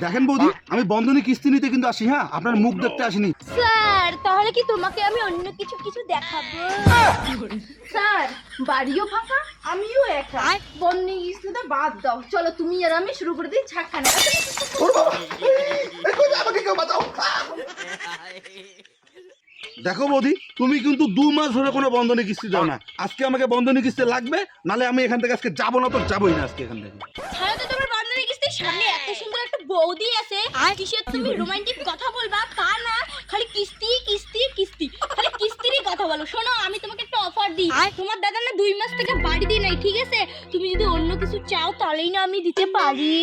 দেখেন বৌদি আমি বন্ধনী কিস্তি নিতে কিন্তু আসি হ্যাঁ? আপনার মুখ দেখতে আসিনি। স্যার তাহলে কি তোমাকে আমি অন্য কিছু কিছু দেখাবো? স্যার বাড়িও ফাঁকা আমিও একা। বন্যি ইস্তুটা বাদ দাও। চলো তুমি আর আমি শুরু করে দিই ছাখানা ওর বাবা! এই কই, আমাকে কেউ বাঁচাও? দেখো বৌদি তুমি কিন্তু দু মাস ধরে কোনো বন্ধনী কিস্তি দাও না। আজকে আমাকে বন্ধনী কিস্তি লাগবে নালে আমি এখান থেকে আজকে যাব না তো যাবোই না আজকে এখান থেকে তাহলে তো তোমার বান্ধবী কিস্তির সামনে এত সুন্দর একটা বৌদি আছে কিসের তুমি রোমান্টিক কথা বলবা? তা না খালি কিস্তি কিস্তি কিস্তি। খালি কিস্তিরই কথা বলো। শোনো আমি তোমাকে একটা অফার দিই। তোমার দাদা না দুই মাস থেকে বাড়ি দিই নাই ঠিক আছে? তুমি যদি অন্য কিছু চাও তাহলেই না আমি দিতে পারি।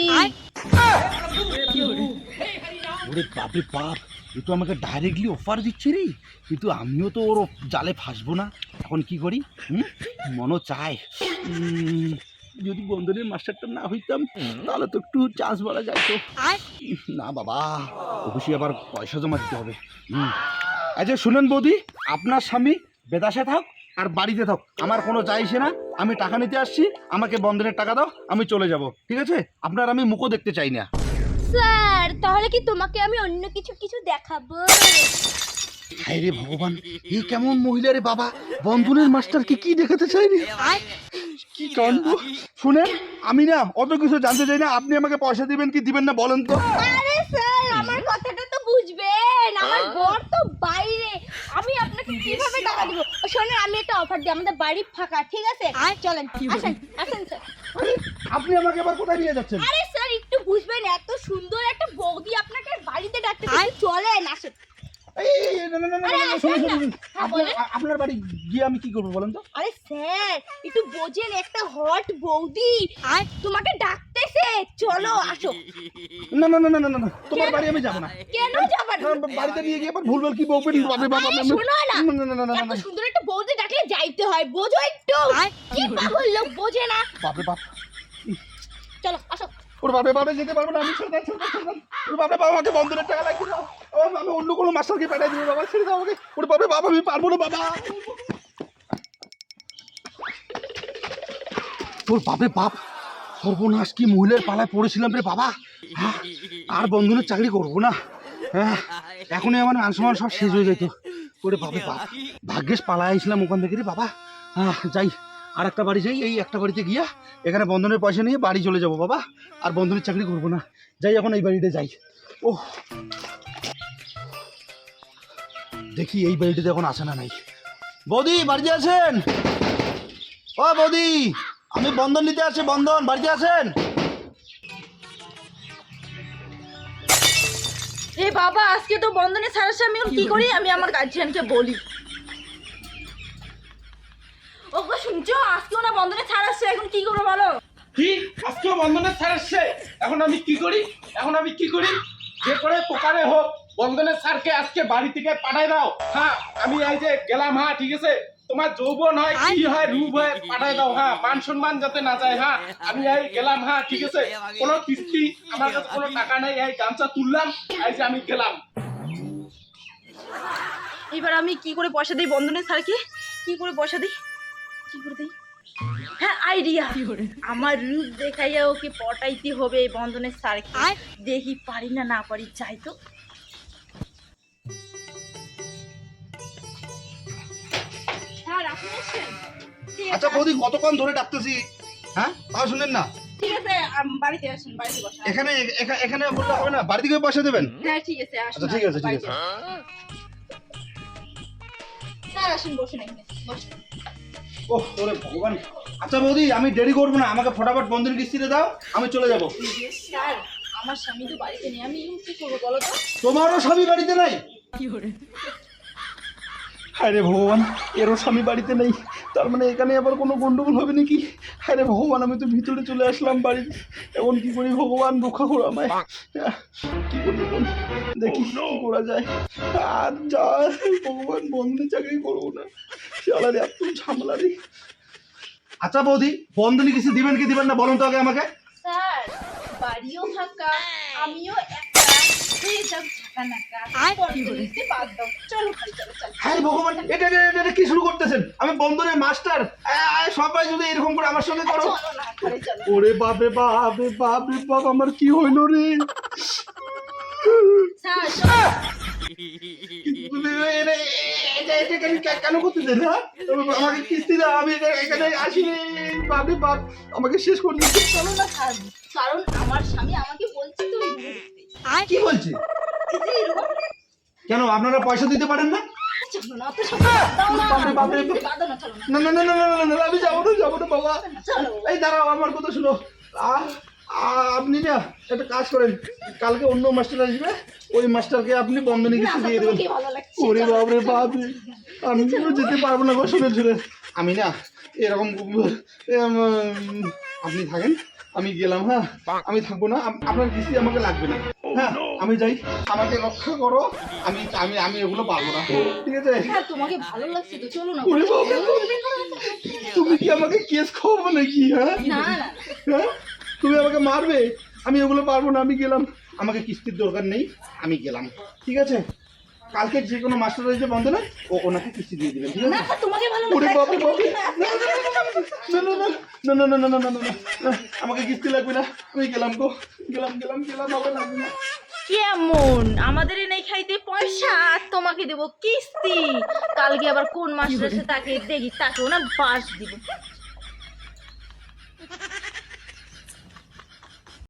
ওরে বাপরে বাপ এ তো আমাকে ডাইরেক্টলি অফার দিচ্ছে রে। কিন্তু আমিও তো ওর জালে ফাঁসবো না। এখন কি করি? হুম? মনও চায়। যদি বন্ধনের মাস্টারটা না হইতাম তাহলে তো একটু চান্স বলা যায় তো না বাবা অবশ্যই আবার পয়সা জমা দিতে হবে। হুম। আচ্ছা শুনেন বৌদি আপনার স্বামী বেদাসে থাক আর বাড়িতে থাক। আমার কোনো চাইছে না। আমি টাকা নিতে আসছি আমাকে বন্ধনের টাকা দাও আমি চলে যাব। ঠিক আছে? আপনার আমি মুখও দেখতে চাই না। স্যার তাহলে কি তোমাকে আমি অন্য কিছু কিছু দেখাবো? হায় রে ভগবান এই কেমন মহিলা রে বাবা। বন্ধনের মাস্টারকে কি দেখাতে চাই রে কি কাণ্ড শুনেন আমি না অত কিছু জানতে চাই না। আপনি আমাকে পয়সা দিবেন কি দিবেন না বলেন তো। আরে স্যার আমার কথাটা তো বুঝবেন। আমার বর তো বাইরে। আমি আপনাকে কীভাবে টাকা দিব? শোনেন আমি একটা অফার দিই। আমাদের বাড়ি ফাঁকা ঠিক আছে? চলেন আসেন আসেন স্যার। আপনি আমাকে আবার কোথায় নিয়ে যাচ্ছেন? আরে স্যার একটু বুঝবেন এত সুন্দর একটা বৌদি আপনাকে বাড়িতে ডাকতে চলেন আসেন। আপনার বাড়ি গিয়ে আমি কি করব বলেন তো আরে স্যার একটু বোঝেন একটা হট বৌদি আর তোমাকে ডাকতেছে চলো আসো না না না না না না, তোমার বাড়ি আমি যাব না কেন যাবেন না, বাড়িতে নিয়ে গিয়ে আবার ভুলভাল কি বলবেন বাপরে বাবা আরে, না। না না না না না না সুন্দর একটা বৌদি ডাকলে যাইতে হয় বোঝো একটু কি পাগল লোক বোঝে না বাপরে বাপ চলো আসো ওর বাপে বাপে যেতে পারব না আমি ওর বাপে বাবা আমাকে বন্ধনের টাকা লাগবে না আমি অন্য কোনো মাস্টারকে পাঠিয়ে দিবো বাবা ছেড়ে দাও আমাকে। ওর বাপে বাবা আমি পারব না বাবা। তোর বাপে বাপ সর্বনাশ কি মহিলার পালায় পড়েছিলাম রে বাবা? হ্যাঁ, আর বন্ধনের চাকরি করব না। হ্যাঁ, এখনই আমার মান সম্মান সব শেষ হয়ে যেত ওরে বাপে বাপ ভাগ্যেশ পালায় ওখান থেকে রে বাবা। হ্যাঁ, যাই আর একটা বাড়ি যাই এই একটা বাড়িতে গিয়া এখানে বন্ধনের পয়সা নিয়ে বাড়ি চলে যাব বাবা। আর বন্ধনের চাকরি করব না। যাই এখন এই বাড়িতে যাই। ও দেখি এই বাড়িটাতে এখন আসে না নাই। বৌদি বাড়িতে আছেন? ও বৌদি আমি বন্ধন নিতে আসছি বন্ধন বাড়িতে আছেন? এ বাবা আজকে তো বন্ধনে ছাড়াচ্ছে আমি কি করি? আমি আমার গার্জিয়ানকে বলি। ওগো শুনছো? আজকেও না বন্ধনে ছাড়াচ্ছে এখন কি করব বলো? কি? আজকেও বন্ধনের স্যার এসছে এখন আমি কি করি? এখন আমি কি করি? যে করে প্রকারে হোক বন্ধনের স্যারকে আজকে বাড়ি থেকে পাঠাই দাও। হ্যাঁ আমি এই যে গেলাম হ্যাঁ ঠিক আছে। তোমার যৌবন হয় কি হয় রূপ হয় পাঠাই দাও হ্যাঁ মান সম্মান যাতে না যায় হ্যাঁ। আমি এই গেলাম হ্যাঁ ঠিক আছে। কোনো কিস্তি আমার কাছে কোনো টাকা নেই এই গামছা তুললাম এই যে আমি গেলাম। এবার আমি কি করে পয়সা দিই বন্ধনের স্যারকে? কি করে পয়সা দিই? কি করে দিই? হ্যাঁ আইডিয়া। আমার রূপ দেখাইয়া ওকে পটাইতে হবে এই বন্ধনের স্যারকে। দেখি পারি না না পারি যাই তো। আচ্ছা বৌদি কতক্ষণ ধরে ডাকতেছি? হ্যাঁ? তাও শুনেন না? ঠিক আছে বাড়িতে আসুন বাড়িতে বসুন এখানে এখানে বললে হবে না? পয়সা দেবেন? হ্যাঁ ঠিক আছে আসুন আচ্ছা ঠিক আছে ঠিক আছে। স্যার আসুন বসুন এখানে বসুন। ও ওরে ভগবান। আচ্ছা বৌদি আমি দেরি করব না। আমাকে ফটাফট বন্ধন কিস্তিতে দাও আমি চলে যাব। স্যার আমার স্বামী তো বাড়িতে নেই। আমি কি করব বলো তো? তোমারও স্বামী বাড়িতে নাই? হায় রে ভগবান এরও স্বামী বাড়িতে নেই তার মানে এখানে আবার কোনো গন্ডগোল হবে নাকি? হায় রে ভগবান আমি তো ভিতরে চলে আসলাম বাড়িতে এখন কি করি ভগবান রক্ষা করো আমায়। কি করি? দেখি করা যায়। আর যা ভগবান বন্ধে চাকরি করব না। শালারে এত ঝামেলা রে। আচ্ছা বৌদি বন্ধনী কিছু দিবেন কি দিবেন না বলুন তো আগে আমাকে। স্যার বাড়িও ফাঁকা আমিও একা। হ্যাঁ, এটা এটা শুরু করতেছেন? আমি বন্ধনের মাস্টার। সবাই যদি এরকম করে আমার সঙ্গে করো। ওরে বাপরে বাপরে বাপরে বাপ আমার কি হইল রে? হ্যাঁ? আমাকে আমাকে শেষ করে দিচ্ছে কারণ আমার স্বামী আমাকে বলছে তুই কি বলছিস কেন আপনারা পয়সা দিতে পারেন না? না না না না না আমি যাব না যাব না বাবা। এই দাঁড়াও আমার কথা শুনো। আপনি না একটা কাজ করেন। কালকে অন্য মাস্টার আসবে ওই মাস্টারকে আপনি বন্ধনে কিছু দিয়ে দেবেন। ওরে বাপরে বাপ। আমি যেতে পারব না গো শুনে শুনে। আমি না এরকম আপনি থাকেন আমি গেলাম হ্যাঁ? আমি থাকব না আপনার কিস্তি আমাকে লাগবে না। হ্যাঁ আমি যাই আমাকে রক্ষা করো আমি আমি আমি এগুলো পারব না। ঠিক আছে? হ্যাঁ তোমাকে ভালো লাগছে তো চলো না। তুমি কি আমাকে কেস খাওয়াবো নাকি হ্যাঁ? হ্যাঁ? তুমি আমাকে মারবে? আমি ওগুলো পারব না আমি গেলাম। আমাকে কিস্তির দরকার নেই আমি গেলাম। ঠিক আছে? কালকে যে কোনো মাস্টার রয়েছে বন্ধ না ও ওনাকে কিস্তি দিয়ে দিবেন ঠিক না আছে ওরে বাপরে বাপরে না না না না না না আমাকে কিস্তি লাগবে না আমি গেলাম গো গেলাম গেলাম গেলাম লাগবে না কেমন আমাদের নেই খাইতে পয়সা আর তোমাকে দেবো কিস্তি কালকে আবার কোন মাস্টার আছে তাকে দেখি তাকেও না বাস দিব